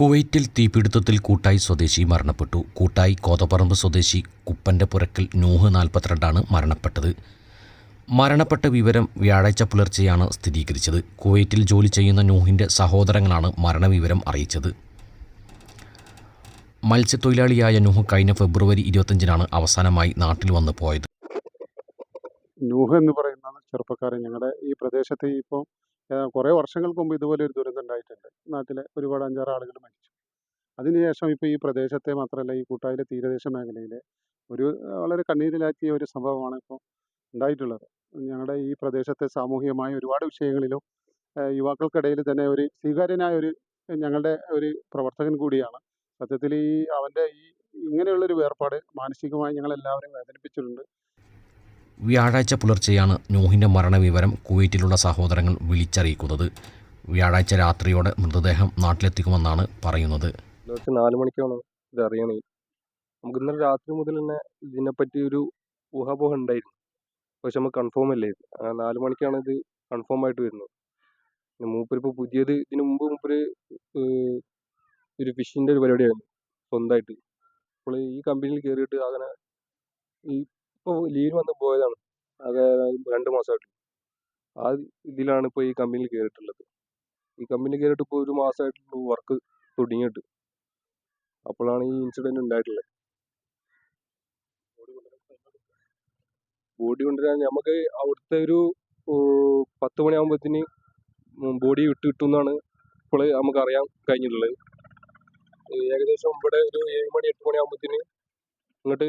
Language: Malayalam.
കുവൈറ്റിൽ തീപിടുത്തത്തിൽ കൂട്ടായി സ്വദേശി മരണപ്പെട്ടു. കൂട്ടായി കോതപ്പറമ്പ് സ്വദേശി കുപ്പന്റെ പുരക്കൽ നൂഹ് നാൽപ്പത്തിരണ്ടാണ് മരണപ്പെട്ടത്. മരണപ്പെട്ട വിവരം വ്യാഴാഴ്ച പുലർച്ചെയാണ് സ്ഥിരീകരിച്ചത്. കുവൈറ്റിൽ ജോലി ചെയ്യുന്ന നൂഹിന്റെ സഹോദരങ്ങളാണ് മരണവിവരം അറിയിച്ചത്. മത്സ്യത്തൊഴിലാളിയായ നൂഹ് കഴിഞ്ഞ ഫെബ്രുവരി ഇരുപത്തഞ്ചിനാണ് അവസാനമായി നാട്ടിൽ വന്നു പോയത്. നൂഹ് എന്ന് പറയുന്ന ചെറുപ്പക്കാരൻ ഞങ്ങളുടെ ഈ പ്രദേശത്ത് ഇപ്പോൾ കുറേ വർഷങ്ങൾക്ക് മുമ്പ് ഇതുപോലെ ഒരു ദുരന്തം ഉണ്ടായിട്ടുണ്ട്. നാട്ടിലെ ഒരുപാട് അഞ്ചാറ് ആളുകൾ മരിച്ചു. അതിനുശേഷം ഇപ്പോൾ ഈ പ്രദേശത്തെ മാത്രമല്ല ഈ കൂട്ടായിലെ തീരദേശ മേഖലയിലെ ഒരു വളരെ കണ്ണീരിലാക്കിയ ഒരു സംഭവമാണ് ഇപ്പോൾ ഉണ്ടായിട്ടുള്ളത്. ഞങ്ങളുടെ ഈ പ്രദേശത്തെ സാമൂഹികമായ ഒരുപാട് വിഷയങ്ങളിലും യുവാക്കൾക്കിടയിൽ തന്നെ ഒരു സ്വീകാര്യനായ ഒരു ഞങ്ങളുടെ ഒരു പ്രവർത്തകൻ കൂടിയാണ്. സത്യത്തിൽ ഈ അവന്റെ ഈ ഇങ്ങനെയുള്ളൊരു വേർപാട് മാനസികമായി ഞങ്ങളെല്ലാവരും വേദനിപ്പിച്ചിട്ടുണ്ട്. വ്യാഴാഴ്ച പുലർച്ചെയാണ് നൂഹിന്റെ മരണവിവരം കുവൈറ്റിലുള്ള സഹോദരങ്ങൾ വിളിച്ചറിയിക്കുന്നത്. വ്യാഴാഴ്ച രാത്രിയോടെ മൃതദേഹം നാട്ടിലെത്തിക്കുമെന്നാണ് പറയുന്നത്. പുലർച്ചെ നാല് മണിക്കാണ് ഇത് അറിയണേ നമുക്ക് ഇന്നലെ രാത്രി മുതൽ തന്നെ ഇതിനെപ്പറ്റി ഒരു ഊഹാപോഹം ഉണ്ടായിരുന്നു. പക്ഷെ നമുക്ക് കൺഫേം അല്ലേ നാല് മണിക്കാണ് ഇത് കൺഫേം ആയിട്ട് വരുന്നത്. പിന്നെ മൂപ്പര് ഇപ്പോൾ പുതിയത് ഇതിനു മുമ്പ് മൂപ്പര് ഒരു ഫിഷിന്റെ ഒരു പരിപാടിയായിരുന്നു സ്വന്തമായിട്ട്. അപ്പോൾ ഈ കമ്പനിയിൽ കയറിയിട്ട് അങ്ങനെ ഈ ഇപ്പോൾ ലീവിന് വന്ന് പോയതാണ്. അത് രണ്ട് മാസമായിട്ട് ആ ഇതിലാണ് ഇപ്പോൾ ഈ കമ്പനിയിൽ കയറിയിട്ടുള്ളത് ഈ കമ്പനിയിൽ കയറിയിട്ട് ഇപ്പോൾ ഒരു മാസമായിട്ടുള്ളൂ വർക്ക് തുടങ്ങിയിട്ട്. അപ്പോഴാണ് ഈ ഇൻസിഡന്റ് ഉണ്ടായിട്ടുള്ളത് ബോഡി കൊണ്ടുവരാൻ നമുക്ക് അവിടുത്തെ ഒരു പത്ത് മണിയാകുമ്പോഴത്തേന് ബോഡി വിട്ട് കിട്ടുമെന്നാണ് ഇപ്പോൾ നമുക്ക് അറിയാൻ കഴിഞ്ഞിട്ടുള്ളത്. ഏകദേശം ഇവിടെ ഒരു ഏഴ് മണി എട്ട് മണിയാകുമ്പോഴത്തേന് ഇങ്ങോട്ട്